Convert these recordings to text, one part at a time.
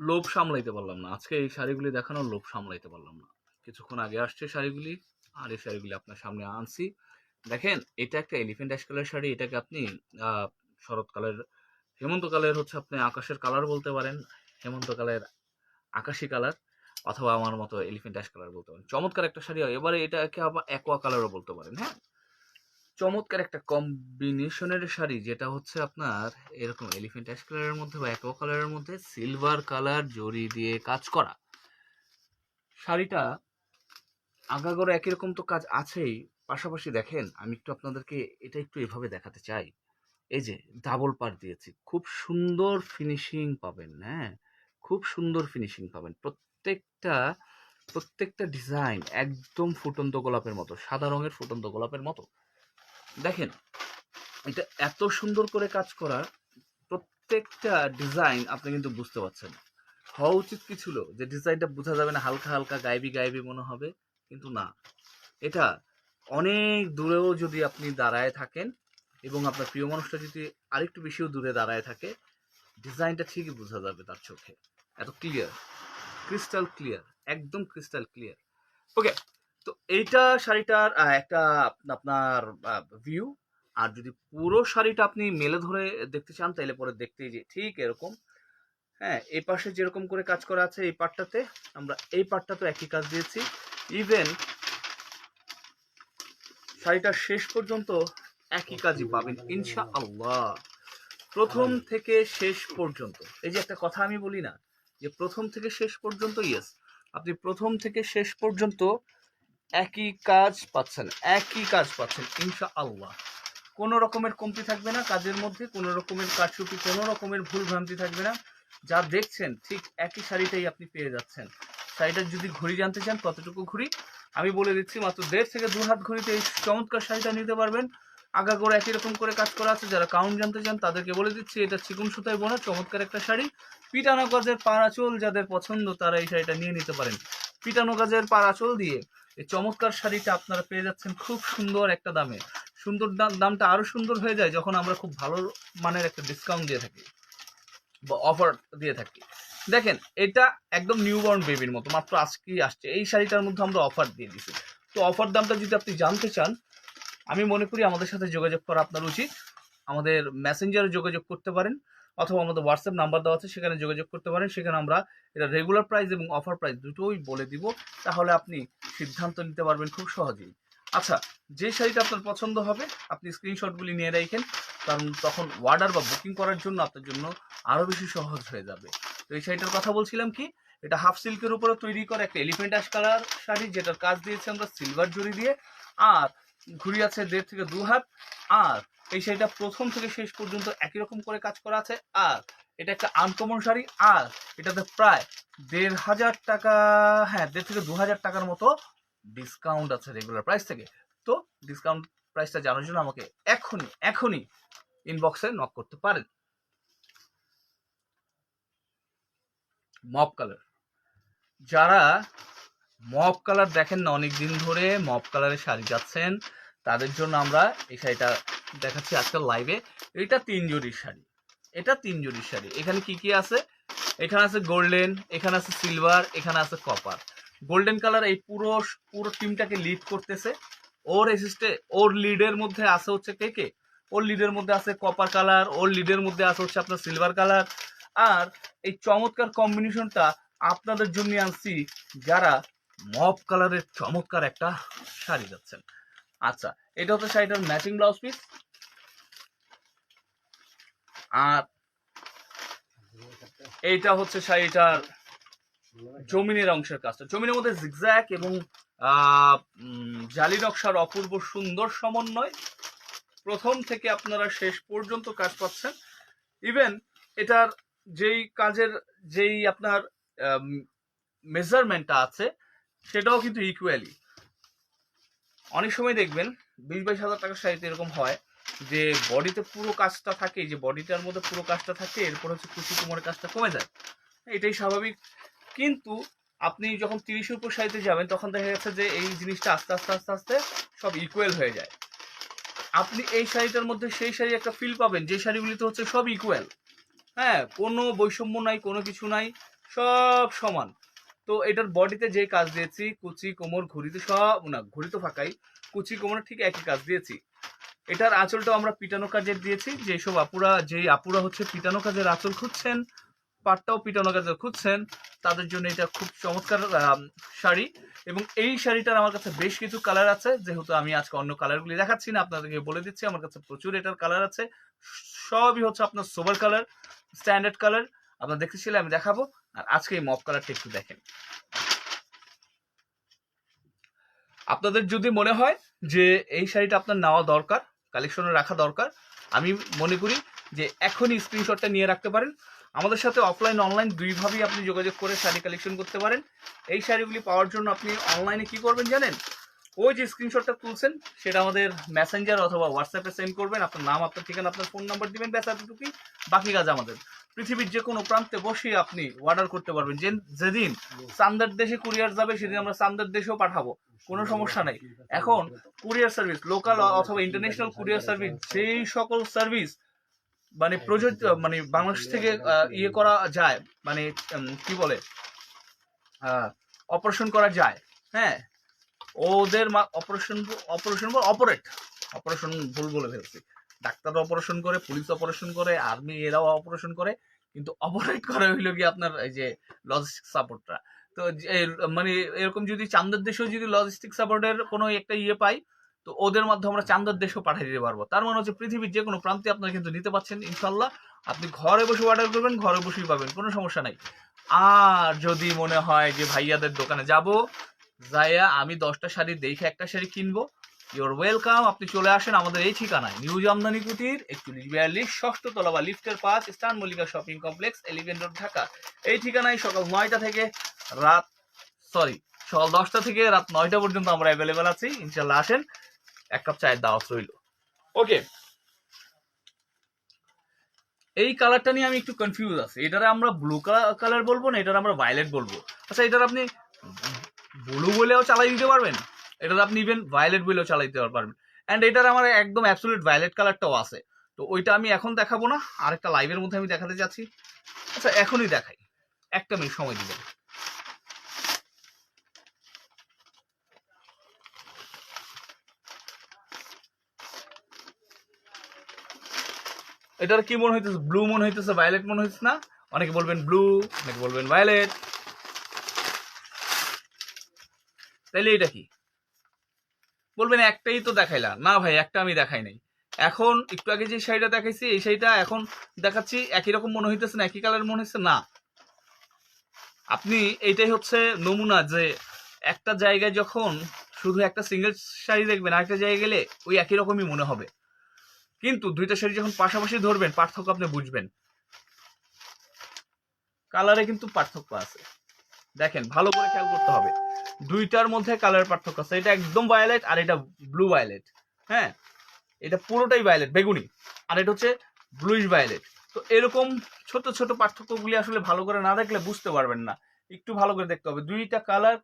লোভ সামলাইতে পারলাম না। আজকে এই শাড়িগুলি দেখানোর লোভ সামলাইতে পারলাম না। কিছুক্ষণ আগে আসছে শাড়িগুলি, আর এই শাড়িগুলি আপনার সামনে আনছি। দেখেন, এটা একটা এলিফেন্ট অ্যাশ কালার শাড়ি, এটাকে আপনি শরৎকালের, হেমন্তকালের হচ্ছে আপনি আকাশের কালার বলতে পারেন, হেমন্তকালের আকাশি কালার অথবা আমার মতো এলিফেন্ট অ্যাশ কালার বলতে পারেন। চমৎকার একটা শাড়ি হয়। এবারে এটাকে আবার অ্যাকোয়া কালারও বলতে পারেন হ্যাঁ? চমৎকার একটা কম্বিনেশনের শাড়ি, যেটা হচ্ছে আপনার এরকম এলিফেন্ট অ্যাশ কালারের মধ্যে বা অ্যাকোয়া কালারের মধ্যে সিলভার কালার জড়ি দিয়ে কাজ করা। শাড়িটা আগাগোড়া একই রকম তো কাজ আছেই। পাশাপাশি দেখেন, আমি একটু আপনাদেরকে এটা একটু এভাবে দেখাতে চাই। এই যে ডাবল পার দিয়েছি, খুব সুন্দর ফিনিশিং পাবেন হ্যাঁ? খুব সুন্দর ফিনিশিং পাবেন। প্রত্যেকটা প্রত্যেকটা ডিজাইন একদম ফুটন্ত গোলাপের মতো, সাদা রঙের ফুটন্ত গোলাপের মতো। দেখেন, এটা এত সুন্দর করে কাজ করা, প্রত্যেকটা ডিজাইন আপনি কিন্তু বুঝতে পারছেন। হওয়া উচিত কি ছিল? যে ডিজাইনটা বোঝা যাবে না, হালকা হালকা গায়েবি গায়েবি মনে হবে, কিন্তু না। এটা অনেক দূরেও যদি আপনি দাঁড়ায় থাকেন, এবং আপনার প্রিয় মানুষটা যদি আরেকটু বেশিও দূরে দাঁড়ায় থাকে ডিজাইনটা ঠিকই বোঝা যাবে তার চোখে। এত ক্লিয়ার ক্রিস্টাল ক্লিয়ার একদম ক্রিস্টাল ক্লিয়ার ওকে তো এইটা শাড়িটার একটা আপনার ভিউ আর যদি পুরো শাড়িটা আপনি মেলে ধরে দেখতে চান তাহলে পরে দেখতেই যে ঠিক এরকম। হ্যাঁ এই পাশে যেরকম করে কাজ করা আছে এই পার্টটাতে আমরা এই পার্টটাতে একই কাজ দিয়েছি। ইভেন শাড়িটার শেষ পর্যন্ত একই কাজই পাবেন ইনশা আল্লাহ প্রথম থেকে শেষ পর্যন্ত। এই যে একটা কথা আমি বলি না যে প্রথম থেকে শেষ পর্যন্ত ইয়েস আপনি প্রথম থেকে শেষ পর্যন্ত একই কাজ পাচ্ছেন, একই কাজ পাচ্ছেন ইনশা আল্লাহ কোনো রকমের কমতি থাকবে না কাজের মধ্যে, কোনো রকমের কারচুপি, কোনো রকমের ভুল ভ্রান্তি থাকবে না। যা দেখছেন, ঠিক একই শাড়িটাই আপনি পেয়ে যাচ্ছেন। শাড়িটার যদি ঘড়ি জানতে চান কতটুকু ঘড়ি। আমি বলে দিচ্ছি, মাত্র দেড় থেকে দু হাত ঘড়িতে এই চমৎকার শাড়িটা নিতে পারবেন। আগাগোড়া একই রকম করে কাজ করা আছে, যারা কাউন্ট জানতে চান, তাদেরকে বলে দিচ্ছি, এটা চিকুন সুতায় বোনা, চমৎকার একটা শাড়ি। পিটানো গাজের পাড়াচল যাদের পছন্দ, তারা এই শাড়িটা নিয়ে নিতে পারেন। পিটানো গাজের পাড়াচল দিয়ে। এই চমৎকার শাড়িটা আপনারা পেয়ে যাচ্ছেন খুব সুন্দর একটা দামে। সুন্দর দাম- দামটা আরও সুন্দর হয়ে যায় যখন আমরা খুব ভালো মানের একটা ডিসকাউন্ট দিয়ে থাকি বা অফার দিয়ে থাকি। দেখেন, এটা একদম নিউবর্ন বেবির মতো, মাত্র আজকেই আসছে। এই শাড়িটার মধ্যে আমরা অফার দিয়ে দিছি। তো অফার দামটা যদি আপনি জানতে চান, আমি মনে করি আমাদের সাথে যোগাযোগ করা আপনার উচিত। আমাদের মেসেঞ্জারে যোগাযোগ করতে পারেন। অথবা আমাদের হোয়াটসঅ্যাপ নাম্বার দেওয়া আছে, সেখানে যোগাযোগ করতে পারেন। সেখানে আমরা এটা রেগুলার প্রাইস এবং অফার প্রাইস দুটোই বলে দিব। তাহলে আপনি সিদ্ধান্ত নিতে পারবেন খুব সহজেই। আচ্ছা যে শাড়িটা আপনার পছন্দ হবে, আপনি স্ক্রিনশটগুলি নিয়ে রাখেন। কারণ তখন অর্ডার বা বুকিং করার জন্য আপনার জন্য আরও বেশি সহজ হয়ে যাবে। তো এই শাড়িটার কথা বলছিলাম কি, এটা হাফ সিল্কের উপরে তৈরি করা একটা এলিফেন্ট অ্যাশ কালার শাড়ি, যেটার কাজ দিয়েছে আমরা সিলভার জরি দিয়ে। আর ঘুরি আছে দেড় থেকে দু হাত। আর এই শাড়িটা প্রথম থেকে শেষ পর্যন্ত একই রকম করে কাজ করা আছে। আর এটা একটা আনকমন শাড়ি। আর এটাতে প্রায় দেড় হাজার টাকা হ্যাঁ দেড় থেকে দু হাজার টাকার মতো ডিসকাউন্ট আছে রেগুলার প্রাইস থেকে। তো ডিসকাউন্ট প্রাইসটা জানার জন্য আমাকে এখনই এখনই ইনবক্সে নক করতে পারেন। মপ কালার যারা মপ কালার দেখেন না অনেক দিন ধরে মপ কালারের শাড়ি যাচ্ছেন, তাদের জন্য আমরা এই শাড়িটা দেখাচ্ছি আজকাল লাইভে এটা তিন জরির শাড়ি। এটা তিন জরির শাড়ি। এখানে কি কি আছে? এখানে আছে গোল্ডেন এখানে আছে সিলভার এখানে আছে কপার গোল্ডেন কালার এই পুরো পুরো টিমটাকে লিড করতেছে। ওর এসিস্টে ওর লিডের মধ্যে আছে হচ্ছে কে কে? ওর লিডের মধ্যে আছে কপার কালার ওর লিডের মধ্যে আছে হচ্ছে আপনার সিলভার কালার আর এই চমৎকার কম্বিনেশনটা আপনাদের জন্য আনছি যারা মপ কালারের চমৎকার একটা শাড়ি যাচ্ছেন। আচ্ছা এটা হচ্ছে শাড়িটার ম্যাচিং ব্লাউজ পিস আর এইটা হচ্ছে শাড়িটার জমিনের অংশের কাজটা। জমিনের মধ্যে জিগজ্যাক এবং জালি নকশার অপূর্ব সুন্দর সমন্বয় প্রথম থেকে আপনারা শেষ পর্যন্ত কাজ পাচ্ছেন। ইভেন এটার যেই কাজের যেই আপনার মেজারমেন্টটা আছে, সেটাও কিন্তু ইকুয়ালি অনেক সময় দেখবেন, বিশ বাইশ হাজার টাকার শাড়িতে এরকম হয় যে বডিতে পুরো কাজটা থাকে যে বডিটার মধ্যে পুরো কাজটা থাকে, এরপর হচ্ছে কুচি কোমরের কাজটা কমে যায়। এটাই স্বাভাবিক। কিন্তু আপনি যখন তিরিশের উপর শাড়িতে যাবেন, তখন দেখা যাচ্ছে যে এই জিনিসটা আস্তে আস্তে আস্তে আস্তে সব ইকুয়াল হয়ে যায়। আপনি এই শাড়িটার মধ্যে সেই শাড়ি একটা ফিল পাবেন, যে শাড়িগুলিতে হচ্ছে সব ইকুয়াল হ্যাঁ কোনো বৈষম্য নাই, কোনো কিছু নাই, সব সমান। তো এটার বডিতে যে কাজ দিয়েছি, কুচি, কোমর, ঘুড়িতে সব, না, ঘুড়ি তো ফাঁকাই, কুচি কোমর ঠিক একই কাজ দিয়েছি। এটার আঁচলটাও আমরা পিটানো কাজের দিয়েছি যেসব আপুরা, যেই আপুরা হচ্ছে পিটানো কাজের আঁচল খুঁজছেন, পাটটাও পিটানো কাজের খুঁজছেন, তাদের জন্য এটা খুব চমৎকার শাড়ি। এবং এই শাড়িটার আমার কাছে বেশ কিছু কালার আছে, যেহেতু আমি আজকে অন্য কালারগুলি দেখাচ্ছি না, আপনাদেরকে বলে দিচ্ছি, আমার কাছে প্রচুর এটার কালার আছে। সবই হচ্ছে আপনার সোবার কালার, স্ট্যান্ডার্ড কালার। আপনার দেখতে ছিল আমি দেখাবো, আর আজকে এই মপ কালারটা একটু দেখেন। আপনাদের যদি মনে হয় যে এই শাড়িটা আপনার নেওয়া দরকার কালেকশনে রাখা দরকার। আমি মনে করি যে এখনই স্ক্রিনশটটা নিয়ে রাখতে পারেন। আমাদের সাথে অফলাইন অনলাইন দুইভাবেই আপনি যোগাযোগ করে শাড়ি কালেকশন করতে পারেন। এই শাড়িগুলি পাওয়ার জন্য আপনি অনলাইনে কি করবেন জানেন? ওই যে স্ক্রিনশটটা তুলছেন, সেটা আমাদের মেসেঞ্জার অথবা হোয়াটসঅ্যাপে সেন্ড করবেন। আপনার নাম, আপনার ঠিকানা, আপনার ফোন নাম্বার দিবেন, ব্যাস এতটুকুই। বাকি কাজ আমাদের। পৃথিবীর যে কোনো প্রান্তে বসে আপনি অর্ডার করতে পারবেন। যে যেদিন চান্দার দেশে কুরিয়ার যাবে, সেদিন আমরা চান্দার দেশেও পাঠাবো। কোনো সমস্যা নাই। এখন কুরিয়ার সার্ভিস লোকাল অথবা ইন্টারন্যাশনাল কুরিয়ার সার্ভিস যেই সকল সার্ভিস মানে প্রযোজ্য মানে বাংলাদেশ থেকে ইয়ে করা যায় মানে কি বলে অপারেশন করা যায় হ্যাঁ? ওদের অপারেশন অপারেশন অপারেট অপারেশন ভুল বলে ফেলছি। ডাক্তার অপারেশন করে পুলিশ অপারেশন করে আর্মি এরাও অপারেশন করে, কিন্তু অপারেট করা হইল কি আপনার এই যে লজিস্টিক সাপোর্টটা তো মানে এরকম যদি চান্দের দেশেও যদি লজিস্টিক সাপোর্টের কোনো একটা ইয়ে পাই, তো ওদের মাধ্যমে আমরা চান্দার দেশেও পাঠিয়ে দিতে পারব। তার মানে হচ্ছে পৃথিবীর যে কোনো প্রান্তে আপনারা কিন্তু নিতে পারছেন ইনশাল্লাহ আপনি ঘরে বসে অর্ডার করবেন, ঘরে বসেই পাবেন, কোনো সমস্যা নাই। আর যদি মনে হয় যে ভাইয়াদের দোকানে যাব, যাইয়া আমি দশটা শাড়ি দেখে একটা শাড়ি কিনবো ইউর ওয়েলকাম আপনি চলে আসেন আমাদের এই ঠিকানায়। নিউ জামদানি কুটির একচল্লিশ বিয়াল্লিশ ষষ্ঠ তলা বা লিফটের পাঁচ স্টান Mallika shopping complex eleven road Dhaka. এই ঠিকানায় সকাল নয়টা থেকে রাত সরি সকাল দশটা থেকে রাত নয়টা পর্যন্ত আমরা অ্যাভেলেবেল আছি। ইনশাল্লাহ আসেন এক কাপ চায়ের দাওয়াত রইল। ওকে এই কালারটা নিয়ে আমি একটু কনফিউজ আছি। এটারে আমরা ব্লু কালার বলব না এটার আমরা ভায়োলেট বলব? আচ্ছা এটার আপনি ব্লু বলেও চালাই দিতে পারবেন? এটার আপনি ইভেন ভায়োলেট বলেও চালাইতে পারবেন। অ্যান্ড এটার আমার একদম অ্যাবসোলিউট ভায়োলেট কালারটাও আছে। তো ওইটা আমি এখন দেখাবো না, আরেকটা লাইভের মধ্যে আমি দেখাতে যাচ্ছি। আচ্ছা এখনই দেখাই। একটা মিনিট সময় দিবেন। এটার কি মনে হইতেছে? ব্লু মনে হইতেছে ভায়োলেট মনে হইতেছে না? অনেকে বলবেন ব্লু অনেকে বলবেন ভায়োলেট তাইলে এটা কি? বলবেন একটাই তো দেখাইলা। না ভাই, একটা আমি দেখাই নাই। এখন একটু আগে যে শাড়িটা দেখাইছি, এই শাড়িটা এখন দেখাচ্ছি একই রকম মনে হইতেছে না, একই কালার মনে হচ্ছে না। আপনি এইটাই হচ্ছে নমুনা যে একটা জায়গায় যখন শুধু একটা সিঙ্গেল শাড়ি দেখবেন, আরেকটা জায়গায় গেলে ওই একই রকমই মনে হবে। কিন্তু দুইটা শাড়ি যখন পাশাপাশি ধরবেন, পার্থক্য আপনি বুঝবেন। কালারে কিন্তু পার্থক্য আছে। দেখেন, ভালো করে খেয়াল করতে হবে। দুইটার মধ্যে কালার পার্থক্য আছে। এটা একদম ভায়োলেট আর এটা ব্লু ভায়োলেট হ্যাঁ? এটা পুরোটাই ভায়োলেট বেগুনি। আর এটা হচ্ছে ব্লুইশ ভায়োলেট তো এরকম ছোট ছোট পার্থক্যগুলি আসলে ভালো করে না দেখলে বুঝতে পারবেন না। একটু ভালো করে দেখতে হবে। দুইটা কালার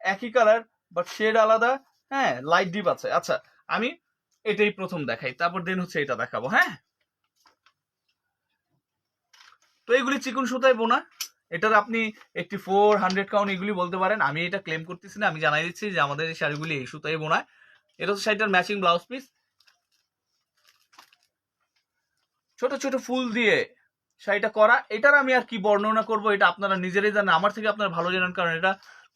একই কালার বাট শেড আলাদা। হ্যাঁ? লাইট ডিপ আছে। আচ্ছা আমি এটাই প্রথম দেখাই। তারপর দেন হচ্ছে এটা দেখাবো হ্যাঁ? তো এগুলি চিকন সুতায় বোনা। এটার আপনি একটি ফোর হান্ড্রেড কাউন্ট এগুলি বলতে পারেন। আমি এটা ক্লেম করতেছি না, আমি জানাই দিচ্ছি যে আমাদের এই শাড়িগুলি এই সুতায় বোনায়। এটা হচ্ছে শাড়িটার ম্যাচিং ব্লাউজ পিস ছোট ছোট ফুল দিয়ে শাড়িটা করা। এটার আমি আর কি বর্ণনা করব, এটা আপনারা নিজেরাই জানেন। আমার থেকে আপনারা ভালো জানেন, কারণ এটা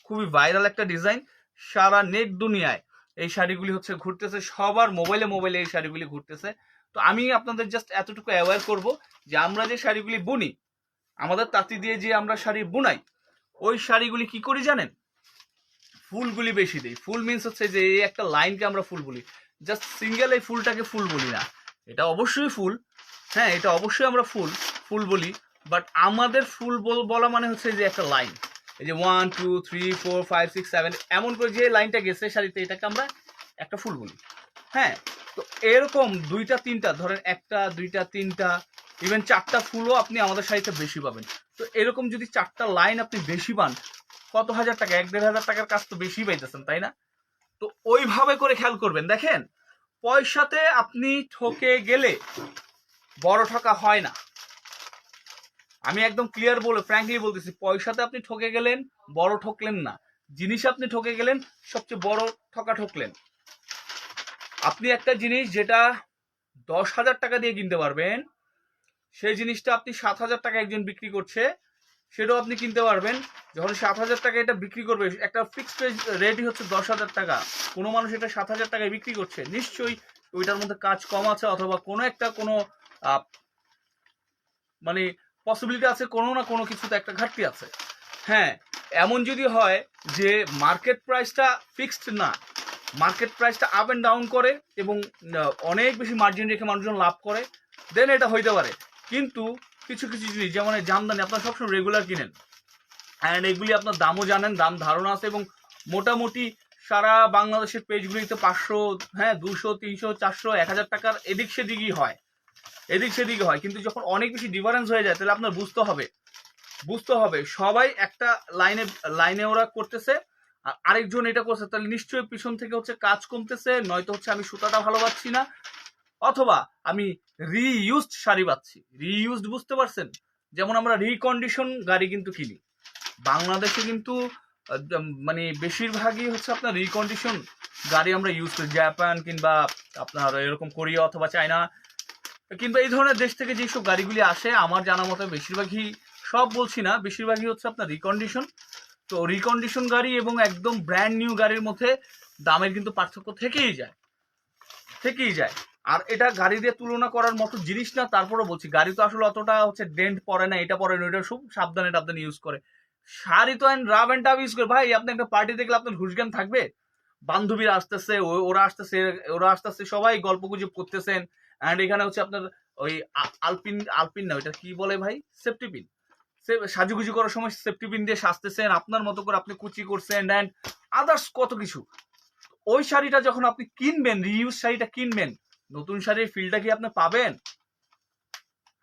খুবই ভাইরাল একটা ডিজাইন সারা নেট দুনিয়ায়। এই শাড়িগুলি হচ্ছে ঘুরতেছে, সবার মোবাইলে মোবাইলে এই শাড়িগুলি ঘুরতেছে। তো আমি আপনাদের জাস্ট এতটুকু অ্যাওয়ার করব যে আমরা যে শাড়িগুলি বুনি আমাদের তাঁতি দিয়ে যে আমরা শাড়ি বুনাই, ওই শাড়িগুলি কি করি জানেন? ফুলগুলি বেশি দিই। ফুল মিন্স হচ্ছে যে এই একটা লাইনকে আমরা ফুল বলি। জাস্ট সিঙ্গেল এই ফুলটাকে ফুল বলি না। এটা অবশ্যই ফুল। হ্যাঁ এটা অবশ্যই আমরা ফুল ফুল বলি। বাট আমাদের ফুল বল- বলা মানে হচ্ছে যে একটা লাইন এই যে one two three four five six seven এমন করে যে লাইনটা গেছে শাড়িতে, এটাকে আমরা একটা ফুল বলি। হ্যাঁ তো এরকম দুইটা, তিনটা, ধরেন একটা, দুইটা, তিনটা ইভেন চারটা ফুলও আপনি আমাদের শাড়িতে বেশি পাবেন। তো এরকম যদি চারটা লাইন আপনি বেশি পান, কত হাজার টাকা? এক দেড় হাজার টাকার কাজ তো বেশি পাইতেছেন, তাই না? তো ওইভাবে করে খেয়াল করবেন। দেখেন, পয়সাতে আপনি ঠকে গেলে বড় ঠকা হয় না। আমি একদম ক্লিয়ার বলে ফ্র্যাঙ্কলি বলতেছি, পয়সাতে আপনি ঠকে গেলেন, বড় ঠকলেন না। জিনিস আপনি ঠকে গেলেন, সবচেয়ে বড় ঠকা ঠকলেন। আপনি একটা জিনিস যেটা দশ হাজার টাকা দিয়ে কিনতে পারবেন সেই জিনিসটা আপনি সাত হাজার টাকা একজন বিক্রি করছে, সেটাও আপনি কিনতে পারবেন। যখন সাত হাজার টাকা এটা বিক্রি করবে, একটা ফিক্সড রেটই হচ্ছে দশ হাজার টাকা। কোনো মানুষ এটা সাত হাজার টাকায় বিক্রি করছে। নিশ্চয়ই ওইটার মধ্যে কাজ কম আছে অথবা কোনো একটা কোনো মানে পসিবিলিটি আছে কোনো না কোনো কিছুতে একটা ঘাটতি আছে। হ্যাঁ এমন যদি হয় যে মার্কেট প্রাইসটা ফিক্সড না মার্কেট প্রাইসটা আপ অ্যান্ড ডাউন করে এবং অনেক বেশি মার্জিন রেখে মানুষজন লাভ করে দেন এটা হইতে পারে। কিন্তু কিছু কিছু জিনিস, যেমন এই জামদানি, আপনারা সবসময় রেগুলার কিনেন। অ্যান্ড এগুলি আপনার দামও জানেন, দাম ধারণা আছে এবং মোটামুটি সারা বাংলাদেশের পেজগুলিতে পাঁচশো হ্যাঁ দুশো, তিনশো, চারশো, এক হাজার টাকার এদিক সেদিকই হয়। এদিক সেদিকে হয়। কিন্তু যখন অনেক বেশি ডিফারেন্স হয়ে যায়, তাহলে আপনার বুঝতে হবে। বুঝতে হবে, সবাই একটা লাইনে লাইনে ওরা করতেছে, আর আরেকজন এটা করছে, তাহলে নিশ্চয়ই পিছন থেকে হচ্ছে কাজ কমতেছে, নয়তো হচ্ছে আমি সুতাটা ভালো পাচ্ছি না। অথবা আমি রিইউজড শাড়ি পাচ্ছি রিইউজড বুঝতে পারছেন? যেমন আমরা রিকন্ডিশন গাড়ি কিন্তু কিনি। বাংলাদেশে কিন্তু মানে বেশিরভাগই হচ্ছে আপনার রিকন্ডিশন গাড়ি আমরা ইউজ করি। জাপান কিংবা আপনার এরকম কোরিয়া অথবা চায়না কিংবা এই ধরনের দেশ থেকে যেসব গাড়িগুলি আসে, আমার জানা মতো বেশিরভাগই, সব বলছি না, বেশিরভাগই হচ্ছে আপনার রিকন্ডিশন তো রিকন্ডিশন গাড়ি এবং একদম ব্র্যান্ড নিউ গাড়ির মধ্যে দামের কিন্তু পার্থক্য থেকেই যায়। থেকেই যায়। আর এটা গাড়ি দিয়ে তুলনা করার মতো জিনিস না, তারপরও বলছি, গাড়ি তো আসলে অতটা হচ্ছে ডেন্ট পড়ে না, এটা পড়ে না এটা খুব সাবধানে টাবধানে ইউজ করে। শাড়ি তো and rub and tub use করে। ভাই, আপনি একটা পার্টি দেখলে আপনার ঘুষজ্ঞান থাকবে? বান্ধবীরা আসতেছে ওরা আসতেছে ওরা আসতেছে, সবাই গল্প গুজব করতেছেন অ্যান্ড এখানে হচ্ছে আপনার ওই আলপিন আলপিন না, ওইটা কি বলে ভাই? সেফটি পিন সাজুগুজু করার সময় সেফটি পিন দিয়ে সাজতেছেন, আপনার মতো করে আপনি কুচি করছেন অ্যান্ড আদার্স কত কিছু। ওই শাড়িটা যখন আপনি কিনবেন রিউজ শাড়িটা কিনবেন নতুন শাড়ির ফিলটা কি আপনি পাবেন?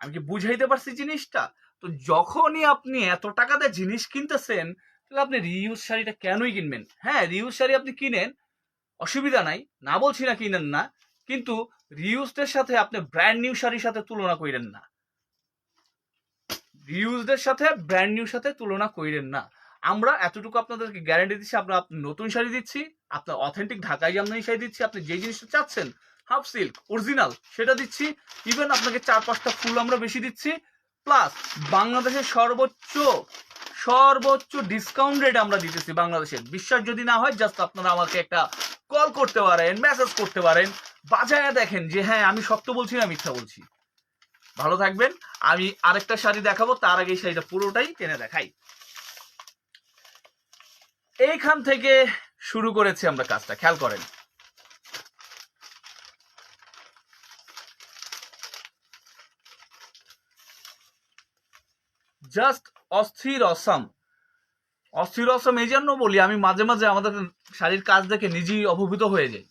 আমি কি বুঝাইতে পারছি জিনিসটা? তো যখনই আপনি এত টাকা দিয়ে জিনিস কিনতেছেন, তাহলে আপনি রিউজ শাড়িটা কেনই কিনবেন? হ্যাঁ রিউজ শাড়ি আপনি কিনেন, অসুবিধা নাই। না বলছি না কিনেন না, কিন্তু রিউজদের সাথে আপনি ব্র্যান্ড নিউ শাড়ির সাথে তুলনা করেন না। রিউজদের সাথে ব্র্যান্ড নিউ সাথে তুলনা করেন না। আমরা এতটুকু আপনাদেরকে গ্যারান্টি দিচ্ছি, আমরা নতুন শাড়ি দিচ্ছি, আপনার অথেন্টিক ঢাকাই জামদানি শাড়ি দিচ্ছি, আপনি যে জিনিসটা চাচ্ছেন হাফ সিল্ক, অরিজিনাল। সেটা দিচ্ছি ইভেন আপনাকে চার পাঁচটা ফুল আমরা বেশি দিচ্ছি। প্লাস বাংলাদেশের সর্বোচ্চ সর্বোচ্চ ডিসকাউন্ট রেট আমরা দিতেছি বাংলাদেশের বিশ্বাস যদি না হয় জাস্ট আপনারা আমাকে একটা কল করতে পারেন মেসেজ করতে পারেন। বাজায়া দেখেন যে হ্যাঁ আমি সত্য বলছি না, মিথ্যা বলছি। ভালো থাকবেন। আমি আরেকটা শাড়ি দেখাবো, তার আগে শাড়িটা পুরোটাই টেনে দেখাই। এইখান থেকে শুরু করেছি আমরা কাজটা, খেয়াল করেন। জাস্ট অস্থির অসম। অস্থির অসম এই জন্য বলি, আমি মাঝে মাঝে আমাদের শাড়ির কাজ দেখে নিজেই অভিভূত হয়ে যাই।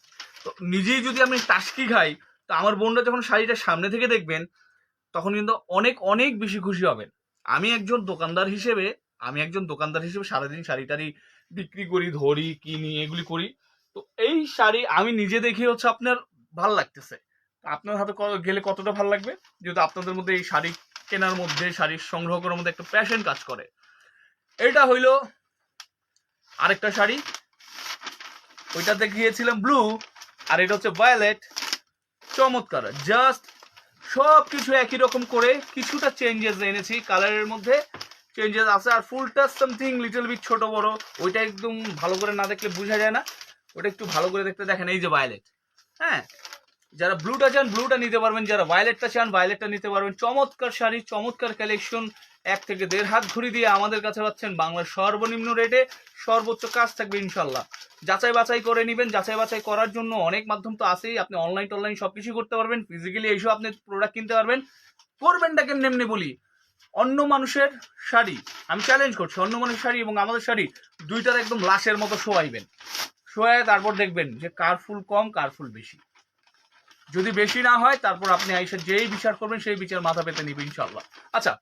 তো নিজেই যদি আমি টাস্কি খাই, তো আমার বোনরা যখন শাড়িটা সামনে থেকে দেখবেন, তখন কিন্তু অনেক অনেক বেশি খুশি হবেন। আমি একজন দোকানদার হিসেবে, আমি একজন দোকানদার হিসেবে সারাদিন শাড়ি টাড়ি বিক্রি করি, ধরি, কিনি, এগুলি করি। তো এই শাড়ি আমি নিজে দেখি হচ্ছে আপনার ভালো লাগতেছে। আপনার হাতে গেলে কতটা ভালো লাগবে? যেহেতু আপনাদের মধ্যে এই শাড়ি কেনার মধ্যে শাড়ি সংগ্রহ করার মধ্যে একটা প্যাশন কাজ করে। এটা হইল আরেকটা শাড়ি। ওইটা দেখিয়েছিলাম ব্লু আর এটা হচ্ছে ভায়োলেট চমৎকার। জাস্ট সব কিছু একই রকম করে কিছুটা চেঞ্জেস এনেছি কালারের মধ্যে। চেঞ্জেস আছে, আর ফুলটা সামথিং লিটল বিট ছোট বড়। ওইটা একদম ভালো করে না দেখলে বোঝা যায় না। ওটা একটু ভালো করে দেখতে দেখেন, এই যে ভায়োলেট হ্যাঁ? যারা ব্লুটা চান, ব্লুটা নিতে পারবেন। যারা ভায়োলেটটা চান, ভায়োলেটটা নিতে পারবেন। চমৎকার শাড়ি, চমৎকার কালেকশন এক থেকে দেড় হাত ঘুরি দিয়ে আমাদের কাছে পাচ্ছেন বাংলার সর্বনিম্ন রেটে সর্বোচ্চ কাজ থাকবে ইনশাল্লাহ। যাচাই বাছাই করে নেবেন। যাচাই বাছাই করার জন্য অনেক মাধ্যম তো আছেই। আপনি অনলাইন টনলাইন সব কিছু করতে পারবেন। ফিজিক্যালি এইসব আপনি প্রোডাক্ট কিনতে পারবেন। করবেনটা কেমনি এমনি বলি? অন্য মানুষের শাড়ি। আমি চ্যালেঞ্জ করছি, অন্য মানুষের শাড়ি এবং আমাদের শাড়ি দুইটার একদম লাশের মতো শোয়াইবেন। শোয়ায় তারপর দেখবেন যে কারফুল কম কারফুল বেশি। যদি বেশি না হয়, তারপর আপনি আইসা যেই বিচার করবেন, সেই বিচার মাথা পেতে নিবে ইনশাল্লাহ আচ্ছা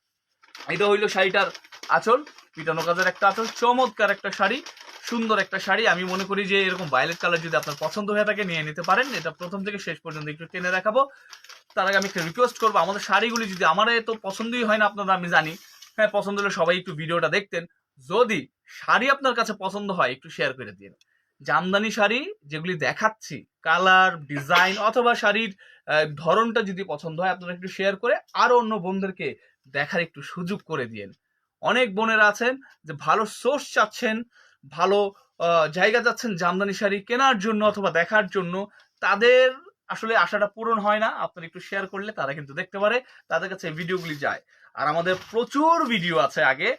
এটা হইল শাড়িটার আঁচল, পিটানো কাজের একটা আঁচল, চমৎকার একটা শাড়ি, সুন্দর একটা শাড়ি। আমি মনে করি যে এরকম ভায়োলেট কালার যদি আপনার পছন্দ হয়ে থাকে, নিয়ে নিতে পারেন। এটা প্রথম থেকে শেষ পর্যন্ত একটু টেনে দেখাবো। তার আগে আমি একটা রিকোয়েস্ট করব, আমাদের শাড়িগুলি যদি আমার তো পছন্দই হয় না, আপনারা আমি জানি। হ্যাঁ পছন্দ হলে সবাই একটু ভিডিওটা দেখতেন। যদি শাড়ি আপনার কাছে পছন্দ হয়, একটু শেয়ার করে দিন। জামদানি শাড়ি যেগুলি দেখাচ্ছি, কালার, ডিজাইন অথবা শাড়ির ধরনটা যদি পছন্দ হয় আপনারা একটু শেয়ার করে আরও অন্য বোনদেরকে দেখার একটু সুযোগ করে দিয়েন। অনেক বোনেরা আছেন যে ভালো সোর্স চাচ্ছেন, ভালো জায়গা যাচ্ছেন জামদানি শাড়ি কেনার জন্য অথবা দেখার জন্য। তাদের আসলে আশাটা পূরণ হয় না, আপনারা একটু শেয়ার করলে তারা কিন্তু দেখতে পারে, তাদের কাছে ভিডিওগুলি যায়। আর আমাদের প্রচুর ভিডিও আছে আগে।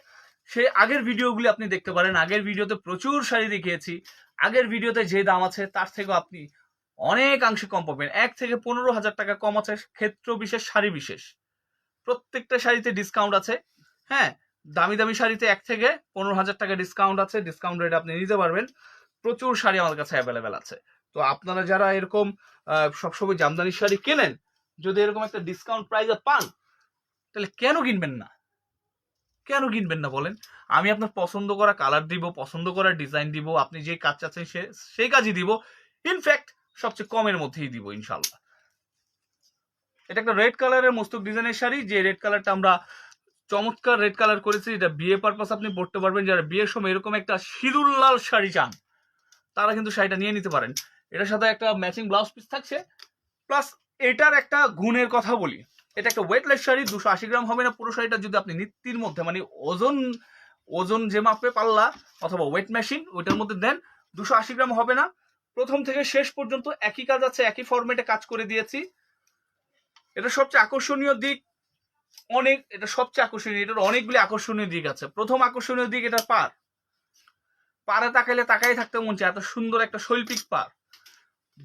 সেই আগের ভিডিওগুলি আপনি দেখতে পারেন, আগের ভিডিওতে প্রচুর শাড়ি দেখিয়েছি। আগের ভিডিওতে যে দাম আছে, তার থেকেও আপনি অনেকাংশে কম পাবেন। এক থেকে পনেরো হাজার টাকা কম আছে ক্ষেত্র বিশেষ, শাড়ি বিশেষ। প্রত্যেকটা শাড়িতে ডিসকাউন্ট আছে। হ্যাঁ দামি দামি শাড়িতে এক থেকে পনেরো হাজার টাকা ডিসকাউন্ট আছে। ডিসকাউন্ট রেট আপনি নিতে পারবেন। প্রচুর শাড়ি আমার কাছে অ্যাভেলেবেল আছে। তো আপনারা যারা এরকম সবসময় জামদানি শাড়ি কেনেন, যদি এরকম একটা ডিসকাউন্ট প্রাইজে পান, তাহলে কেন কিনবেন না? কেন কিনবেন না বলেন? আমি আপনার পছন্দ করা কালার দিব, পছন্দ করা ডিজাইন দিব, আপনি যে কাজ চাচ্ছেন সে, সেই কাজই দিব। ইনফ্যাক্ট সবচেয়ে কমের মধ্যেই দিব ইনশাল্লাহ এটা একটা রেড কালারের মস্তক ডিজাইনের শাড়ি, যে রেড কালারটা আমরা চমৎকার রেড কালার করেছি, এটা বিয়ে পারপাস আপনি পড়তে পারবেন, যারা বিয়ের সময় এরকম একটা সিঁদুর লাল শাড়ি চান, তারা কিন্তু শাড়িটা নিয়ে নিতে পারেন। এটার সাথে একটা ম্যাচিং ব্লাউজ পিস থাকছে প্লাস এটার একটা গুণের কথা বলি। এটা একটা ওয়েটলেস শাড়ি, দুশো আশি গ্রাম হবে না পুরো শাড়িটা যদি আপনি নিত্যির মধ্যে মানে ওজন ওজন যে মাপে পাল্লা অথবা ওয়েট মেশিন ওইটার মধ্যে দেন, দুশো আশি গ্রাম হবে না। প্রথম থেকে শেষ পর্যন্ত একই কাজ আছে, একই ফরম্যাটে কাজ করে দিয়েছি। এটা সবচেয়ে আকর্ষণীয় দিক, অনেক, এটা সবচেয়ে আকর্ষণীয়, এটার অনেকগুলি আকর্ষণীয় দিক আছে। প্রথম আকর্ষণীয় দিক এটা পার পারে তাকাইলে তাকাই থাকতে মন চায়, এত সুন্দর একটা শৈল্পিক পার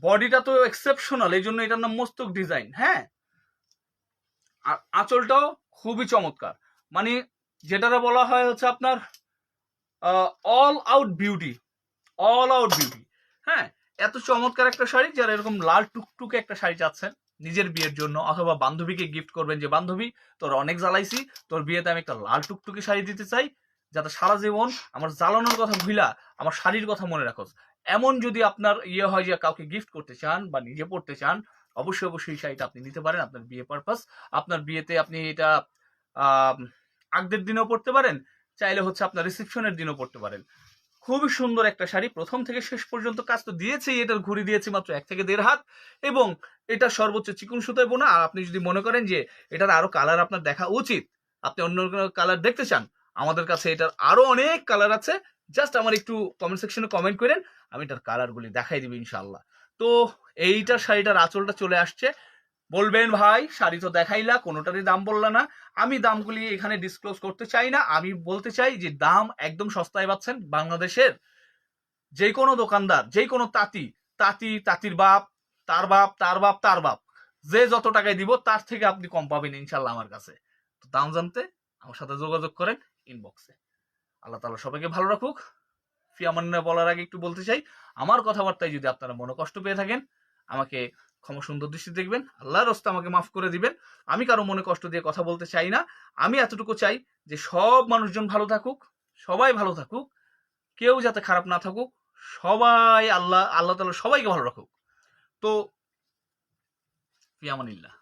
বডিটা তো এক্সেপশনাল এই জন্য এটার নাম মস্তক ডিজাইন হ্যাঁ? আর আঁচলটাও খুবই চমৎকার। মানে যেটারে বলা হয় হচ্ছে আপনার all out beauty all out beauty হ্যাঁ এত চমৎকার একটা শাড়ি যারা এরকম লাল টুকটুকে একটা শাড়ি চাচ্ছেন নিজের বিয়ের জন্য অথবা বান্ধবীকে গিফট করবেন যে, বান্ধবী, তোর অনেক জ্বালাইছি, তোর বিয়েতে আমি একটা লাল টুকটুকে শাড়ি দিতে চাই, যাতে সারা জীবন আমার জ্বালানোর কথা ভুলা আমার শাড়ির কথা মনে রাখোস। এমন যদি আপনার ইয়ে হয় যে, কাউকে গিফট করতে চান বা নিজে পড়তে চান অবশ্যই অবশ্যই এই শাড়িটা আপনি নিতে পারেন, আপনার বিয়ে পারপাস আপনার বিয়েতে আপনি এটা আগদের দিনেও পড়তে পারেন, চাইলে হচ্ছে আপনার রিসেপশনের দিনও পড়তে পারেন। খুবই সুন্দর একটা শাড়ি, প্রথম থেকে শেষ পর্যন্ত কাজ তো দিয়েছি এটার ঘুরি দিয়েছি মাত্র এক থেকে দেড় হাত, এবং এটা সর্বোচ্চ চিকুন সুতায় বোনা, আর আপনি যদি মনে করেন যে এটার আরও কালার আপনার দেখা উচিত, আপনি অন্য কোনো কালার দেখতে চান, আমাদের কাছে এটার আরও অনেক কালার আছে জাস্ট আমার একটু কমেন্ট সেকশনে কমেন্ট করেন, আমি এটার কালারগুলি দেখাই দিব ইনশাল্লাহ তো এইটা শাড়িটার আঁচলটা চলে আসছে। বলবেন ভাই, শাড়ি তো দেখাইলা, কোনোটারই দাম বললা না। আমি দামগুলি এখানে ডিসক্লোজ করতে চাই না। আমি বলতে চাই যে দাম একদম সস্তায় পাচ্ছেন বাংলাদেশের যে কোনো দোকানদার যে কোনো তাঁতি তাঁতি, তাঁতির বাপ, তার বাপ তার বাপ তার বাপ, যে যত টাকায় দিব তার থেকে আপনি কম পাবেন ইনশাল্লাহ আমার কাছে। তো দাম জানতে আমার সাথে যোগাযোগ করেন ইনবক্সে আল্লাহ তাআলা সবাইকে ভালো রাখুক। ফিয়ামান্য বলার আগে একটু বলতে চাই, আমার কথাবার্তায় যদি আপনারা মনোকষ্ট পেয়ে থাকেন, আমাকে ক্ষমা সুন্দর দৃষ্টি দেখবেন, আল্লাহর রস্তে আমাকে মাফ করে দিবেন, আমি কারও মনে কষ্ট দিয়ে কথা বলতে চাই না, আমি এতটুকু চাই যে সব মানুষজন ভালো থাকুক, সবাই ভালো থাকুক, কেউ যাতে খারাপ না থাকুক, সবাই আল্লাহ আল্লাহ তাআলা সবাইকে ভালো রাখুক। তো ফিয়ামানিল্লাহ